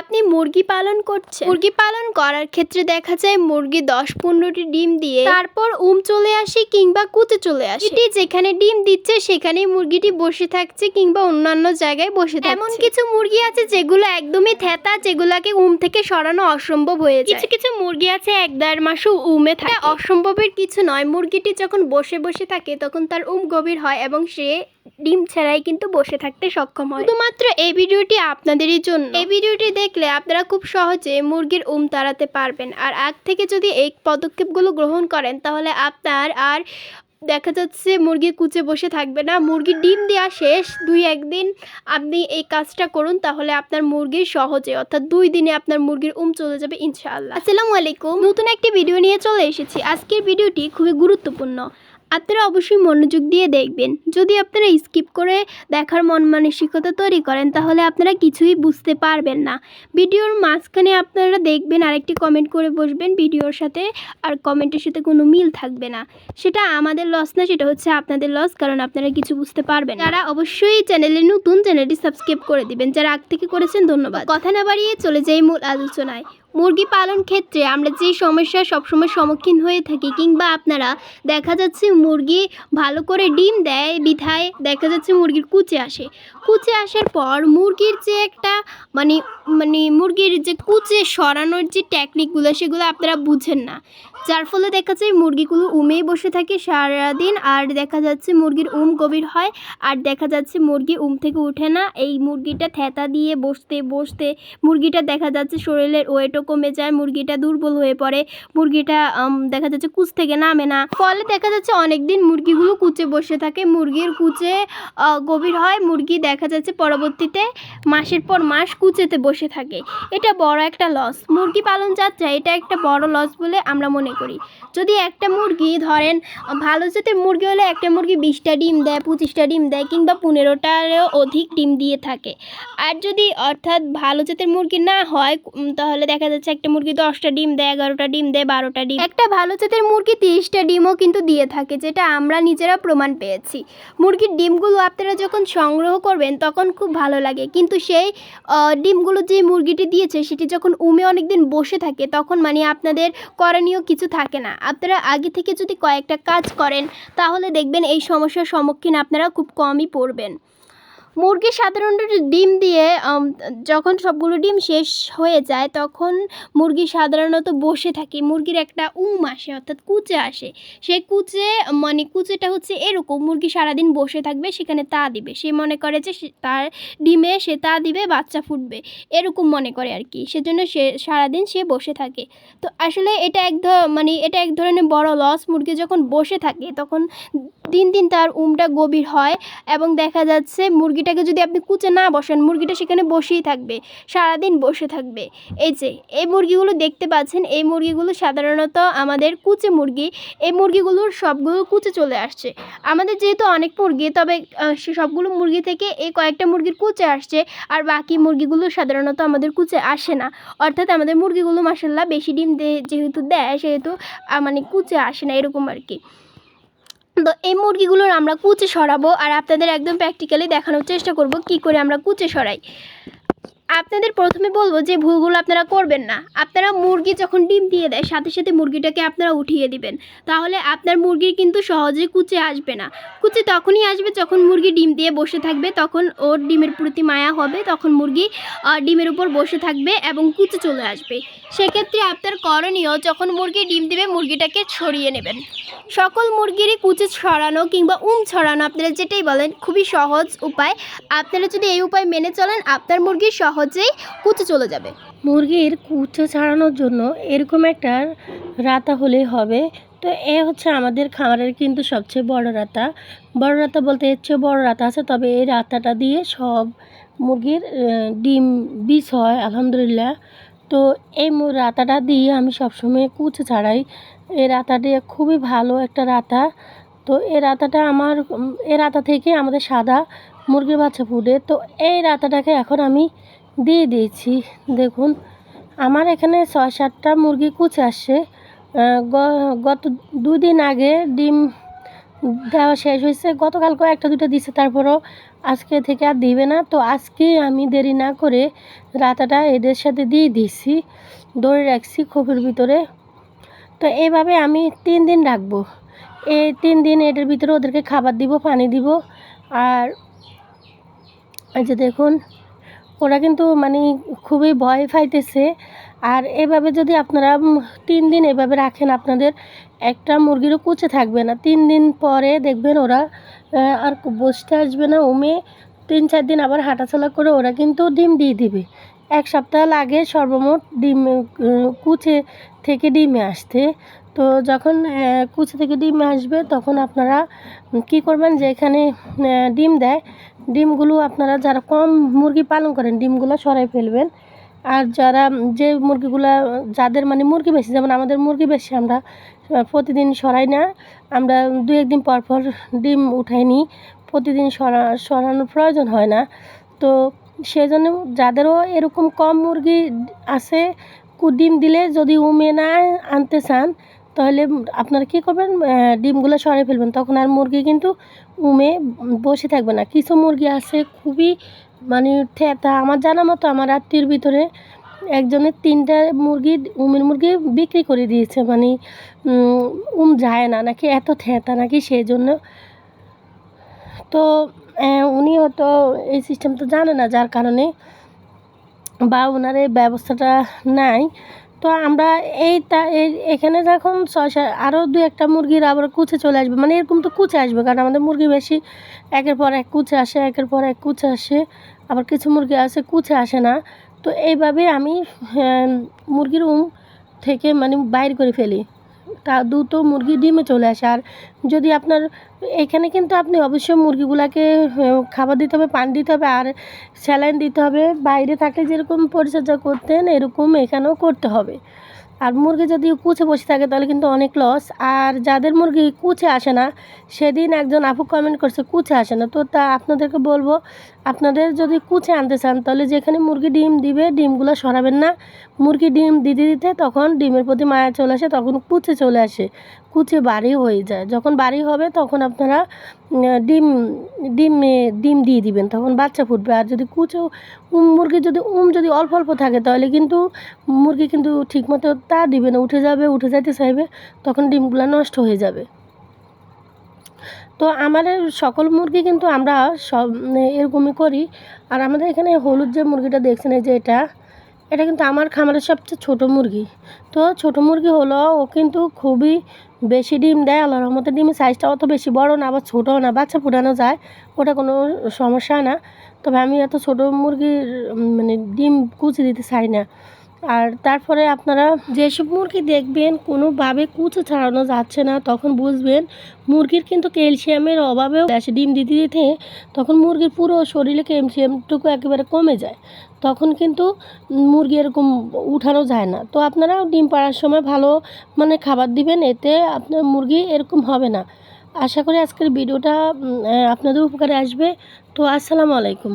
আপনি মুরগি পালন করছেন? মুরগি পালন করার ক্ষেত্রে দেখা যায় মুরগি দশ পনেরোটি ডিম দিয়ে তারপর উম চলে আসে কিংবা কুতে চলে আসে। এটি যেখানে ডিম দিচ্ছে সেখানেই মুরগিটি বসে থাকছে কিংবা অন্যান্য জায়গায় বসে থাকছে। এমন কিছু মুরগি আছে যেগুলো একদমই থেতা যেগুলোকে উম থেকে সরানো অসম্ভব হয়ে যায়। কিছু কিছু মুরগি আছে এক দেড় মাসও উমে থাকে। অসম্ভবের কিছু নয়। মুরগিটি যখন বসে বসে থাকে তখন তার উম গভীর হয় এবং সে ডিম ছাড়াই কিন্তু বসে থাকতে সক্ষম হয়। শুধুমাত্র এই ভিডিওটি আপনাদেরই জন্য। এই ভিডিওটি দেখলে আপনারা খুব সহজে মুরগির উম তাড়াতে পারবেন। আর আগ থেকে যদি এই পদক্ষেপগুলো গ্রহণ করেন, তাহলে আপনার আর দেখা যাচ্ছে মুরগি কুচে বসে থাকবে না। মুরগির ডিম দেওয়া শেষ। দুই একদিন আপনি এই কাজটা করুন, তাহলে আপনার মুরগির সহজে, অর্থাৎ দুই দিনে আপনার মুরগির উম চলে যাবে ইনশাআল্লাহ। আসসালামু আলাইকুম। নতুন একটি ভিডিও নিয়ে চলে এসেছি। আজকের ভিডিওটি খুবই গুরুত্বপূর্ণ। আপনারা অবশ্যই মনোযোগ দিয়ে দেখবেন। যদি আপনারা স্কিপ করে দেখার মন মানসিকতা তৈরি করেন, তাহলে আপনারা কিছুই বুঝতে পারবেন না। ভিডিওর মাঝখানে আপনারা দেখবেন আরেকটি কমেন্ট করে বসবেন, ভিডিওর সাথে আর কমেন্টের সাথে কোনো মিল থাকবে না। সেটা আমাদের লস না, সেটা হচ্ছে আপনাদের লস কারণ আপনারা কিছু বুঝতে পারবেন। যারা অবশ্যই চ্যানেলে নতুন চ্যানেলটি সাবস্ক্রাইব করে দিবেন। যারা আগ থেকে করেছেন, ধন্যবাদ। কথা না বাড়িয়ে চলে যাই মূল আলোচনায়। মুরগি পালন ক্ষেত্রে আমরা যে সমস্যার সবসময় সম্মুখীন হয়ে থাকি কিংবা আপনারা দেখা যাচ্ছে মুরগি ভালো করে ডিম দেয়, বিধায় দেখা যাচ্ছে মুরগির কুচে আসে। কুচে আসার পর মুরগির যে একটা মানে মানে মুরগির যে কুচে সরানোর যে টেকনিকগুলো সেগুলো আপনারা বুঝেন না। যার ফলে দেখা যায় মুরগিগুলো উমেই বসে থাকে সারাদিন, আর দেখা যাচ্ছে মুরগির উম গভীর হয়, আর দেখা যাচ্ছে মুরগি উম থেকে উঠে না। এই মুরগিটা থেতা দিয়ে বসতে বসতে মুরগিটা দেখা যাচ্ছে শরীরের ওয়েটও কমে যায়, মুরগিটা দুর্বল হয়ে পড়ে, মুরগিটা দেখা যাচ্ছে কুচ থেকে নামে না। ফলে দেখা যাচ্ছে অনেক দিন মুরগিগুলো কুচে বসে থাকে। মুরগির কুচে গভীর হয়। মুরগি দেখা যাচ্ছে পরবর্তীতে মাসের পর মাস কুচেতে বসে থাকে। এটা বড় একটা লস মুরগি পালন যাত্রা এটা একটা বড় লস বলে আমরা মনে করি। যদি একটা মুরগি ধরেন, ভালো জাতের মুরগি হলে একটা মুরগি বিশটা ডিম দেয়, পঁচিশটা ডিম দেয় কিংবা পনেরোটারও অধিক ডিম দিয়ে থাকে। আর যদি অর্থাৎ ভালো জাতের মুরগি না হয় তাহলে দেখা যাচ্ছে, একটা মুরগি দশটা ডিম দেয়, এগারোটা ডিম দেয়, বারোটা ডিম। একটা ভালো জাতের মুরগি তিরিশটা ডিমও কিন্তু দিয়ে থাকে, যেটা আমরা নিজেরা প্রমাণ পেয়েছি। মুরগির ডিমগুলো আপনারা যখন সংগ্রহ করবেন, তখন খুব ভালো লাগে। কিন্তু সেই ডিমগুলো যে মুরগিটি দিয়েছে, সেটি যখন উমে অনেকদিন বসে থাকে, তখন মানে আপনাদের করণীয় কিছু থাকে না। আপনারা আগে থেকে যদি কয়েকটা কাজ করেন, তাহলে দেখবেন এই সমস্যার সম্মুখীন আপনারা খুব কমই পড়বেন। মুরগি সাধারণত ডিম দিয়ে যখন সবগুলো ডিম শেষ হয়ে যায়, তখন মুরগি সাধারণত বসে থাকে। মুরগির একটা উম আসে, অর্থাৎ কুচে আসে। সেই কুচে মানে কুচেটা হচ্ছে এরকম, মুরগি সারাদিন বসে থাকবে, সেখানে তা দিবে। সে মনে করে যে তার ডিমে সে তা দিবে, বাচ্চা ফুটবে। এরকম মনে করে আর কি। সেজন্য সে সারাদিন সে বসে থাকে। তো আসলে এটা এক মানে এটা এক ধরনের বড় লস মুরগি যখন বসে থাকে, তখন দিন দিন তার উমটা গভীর হয় এবং দেখা যাচ্ছে মুরগিটাকে যদি আপনি কুচে না বসেন, মুরগিটা সেখানে বসেই থাকবে, সারাদিন বসে থাকবে। এই যে, এই মুরগিগুলো দেখতে পাচ্ছেন, এই মুরগিগুলো সাধারণত আমাদের কুচে মুরগি, এই মুরগিগুলোর সবগুলো কুচে চলে আসছে। আমাদের যেহেতু অনেক মুরগি, তবে সে সবগুলো মুরগি থেকে এই কয়েকটা মুরগির কুচে আসছে আর বাকি মুরগিগুলো সাধারণত আমাদের কুচে আসে না। অর্থাৎ আমাদের মুরগিগুলো মাসাল্লাহ বেশি ডিম যেহেতু দেয়, সেহেতু মানে কুচে আসে না, এরকম আর কি। তো এই মুরগিগুলোর আমরা কুচে সরাবো আর আপনাদের একদম প্র্যাকটিক্যালি দেখানোর চেষ্টা করব কি করে আমরা কুচে সরাই। আপনাদের প্রথমে বলব যে ভুলগুলো আপনারা করবেন না। আপনারা মুরগি যখন ডিম দিয়ে দেয়, সাথে সাথে মুরগিটাকে আপনারা উঠিয়ে দিবেন। তাহলে আপনার মুরগির কিন্তু সহজে কুচে আসবে না। কুচে তখনই আসবে যখন মুরগি ডিম দিয়ে বসে থাকবে, তখন ওর ডিমের প্রতি মায়া হবে, তখন মুরগি ডিমের উপর বসে থাকবে এবং কুচে চলে আসবে। সেক্ষেত্রে আপনার করণীয়, যখন মুরগি ডিম দিবে, মুরগিটাকে ছড়িয়ে নেবেন। সকল মুরগিরই কুচে ছড়ানো কিংবা উম ছড়ানো, আপনারা যেটাই বলেন, খুবই সহজ উপায়। আপনারা যদি এই উপায় মেনে চলেন, আপনার মুরগি সহজেই কুচে চলে যাবে। মুরগির কুচো ছাড়ানোর জন্য এরকম একটা রাতা হলেই হবে। তো এ হচ্ছে আমাদের খামারের কিন্তু সবচেয়ে বড় রাতা। বড় রাতা বলতে এর চেয়ে বড় রাতা আছে, তবে এই রাতাটা দিয়ে সব মুরগির ডিম বিষ হয়, আলহামদুলিল্লাহ। তো এই রাতাটা দিয়ে আমি সবসময় কুচো ছাড়াই। এই রাতাটি খুবই ভালো একটা রাতা। তো এই রাতাটা আমার এই রাতা থেকে আমাদের সাদা মুরগির বাচ্চা ফুটে। তো এই রাতাটাকে এখন আমি দিয়ে দিয়েছি। দেখুন, আমার এখানে ছয় সাতটা মুরগি কুচে আসছে। গত দুদিন আগে ডিম দেওয়া শেষ হয়েছে। গতকালকেও একটা দুটো দিছে, তারপরও আজকে থেকে আর দিবে না। তো আজকে আমি দেরি না করে রাতাটা এদের সাথে দিয়ে দিছি ধরে রাখছি খোপের ভিতরে। তো এইভাবে আমি তিন দিন রাখব। এই তিন দিন এটার ভিতরে ওদেরকে খাবার দিব, পানি দিব। আর এই যে দেখুন ওরা কিন্তু মানে খুবই ভয় পাইতেছে। আর এভাবে যদি আপনারা তিন দিন এভাবে রাখেন, আপনাদের একটা মুরগিরও কুচে থাকবে না। তিন দিন পরে দেখবেন ওরা আর বসতে আসবে না উমে। তিন, চার দিন আবার হাঁটাচলা করে ওরা কিন্তু ডিম দিয়ে দিবে। এক সপ্তাহ লাগে সর্বমোট ডিম কুচে থেকে ডিমে আসতে। তো যখন কুচে থেকে ডিম আসবে, তখন আপনারা কী করবেন যে এখানে ডিম দেয়। ডিমগুলো আপনারা যারা কম মুরগি পালন করেন, ডিমগুলো সরাই ফেলবেন। আর যারা যে মুরগিগুলা, যাদের মানে মুরগি বেশি, যেমন আমাদের মুরগি বেশি, আমরা প্রতিদিন সরাই না। আমরা দু একদিন পর পর ডিম উঠাই নিই প্রতিদিন সরা, সরানোর প্রয়োজন হয় না। তো সেজন্য যাদেরও এরকম কম মুরগি আছে ডিম দিলে যদি উমে না আনতে চান তাহলে আপনারা কী করবেন ডিমগুলো সরে ফেলবেন। তখন আর মুরগি কিন্তু উমে বসে থাকবে না। কিছু মুরগি আছে খুবই মানে থেতা। আমার জানা মতো আমার আত্মীয়র ভিতরে একজনের তিনটা মুরগি উমের মুরগি বিক্রি করে দিয়েছে। মানে উম, যায় না নাকি এত থেতা নাকি সেই জন্য তো উনি হয়তো এই সিস্টেম তো জানে না যার কারণে বা ওনার এই ব্যবস্থাটা নাই। তো আমরা এই তা এখানে যখন ছয় আরও দু একটা মুরগির আবার কুচে চলে আসবে। মানে এরকম তো কুচে আসবে, কারণ আমাদের মুরগি বেশি, একের পর এক কুচে আসে, একের পর এক কুচে আসে, আবার কিছু মুরগি আছে কুচে আসে না। তো এইভাবে আমি মুরগির উম থেকে মানে বাইর করে ফেলি। তা দুটো মুরগি ডিমে চলে আসে। আর যদি আপনার, এখানে কিন্তু আপনি অবশ্যই মুরগিগুলাকে খাবার দিতে হবে, পান দিতে হবে, আর স্যালাইন দিতে হবে। বাইরে থাকলে যেরকম পরিচর্যা করতেন, এরকম এখানেও করতে হবে। আর মুরগি যদি কুচে বসে থাকে, তাহলে কিন্তু অনেক লস আর যাদের মুরগি কুচে আসে না, সেদিন একজন আপু কমেন্ট করছে, কুচে আসে না। তো তা আপনাদেরকে বলব, আপনাদের যদি কুচে আনতে চান, তাহলে যেখানে মুরগি ডিম দিবে, ডিমগুলো সরাবেন না। মুরগি ডিম দিতে দিতে তখন ডিমের প্রতি মায়া চলে আসে, তখন কুচে চলে আসে। কুচে বাড়ি হয়ে যায়। যখন বাড়ি হবে, তখন আপনারা ডিম ডিম ডিম দিয়ে দিবেন, তখন বাচ্চা ফুটবে। আর যদি কুচো, উম, মুরগির যদি উম যদি অল্প অল্প থাকে, তাহলে কিন্তু মুরগি কিন্তু ঠিকমতো তা দিবে না, উঠে যাবে, উঠে যাইতে চাইবে, তখন ডিমগুলো নষ্ট হয়ে যাবে। তো আমাদের সকল মুরগি কিন্তু আমরা সব এরকমই করি। আর আমাদের এখানে হলুদ যে মুরগিটা দেখছেন, এই যে এটা এটা কিন্তু আমার খামারের সবচেয়ে ছোট মুরগি। তো ছোট মুরগি হলো, ও কিন্তু খুবই বেশি ডিম দেয়, আল্লাহর রহমতে ডিমের সাইজটা অত বেশি বড় না, আবার ছোটও না, বাচ্চা ফুটানো যায়, ওটা কোনো সমস্যা না। তবে আমি এত ছোট মুরগির মানে ডিম কুচি দিতে চাই না। আর তারপরে আপনারা যেসব মুরগি দেখবেন, কোনোভাবে কুচো ছাড়ানো যাচ্ছে না, তখন বুঝবেন মুরগির কিন্তু ক্যালসিয়ামের অভাবেও আসে ডিম দিতে দিতে তখন মুরগির পুরো শরীরে ক্যালসিয়ামটুকু একেবারে কমে যায়। তখন কিন্তু মুরগি এরকম উঠানো যায় না। তো আপনারা ডিম পাড়ার সময় ভালো মানে খাবার দিবেন, এতে আপনার মুরগি এরকম হবে না। আশা করি আজকের ভিডিওটা আপনাদের উপকারে আসবে। তো আসসালামু আলাইকুম।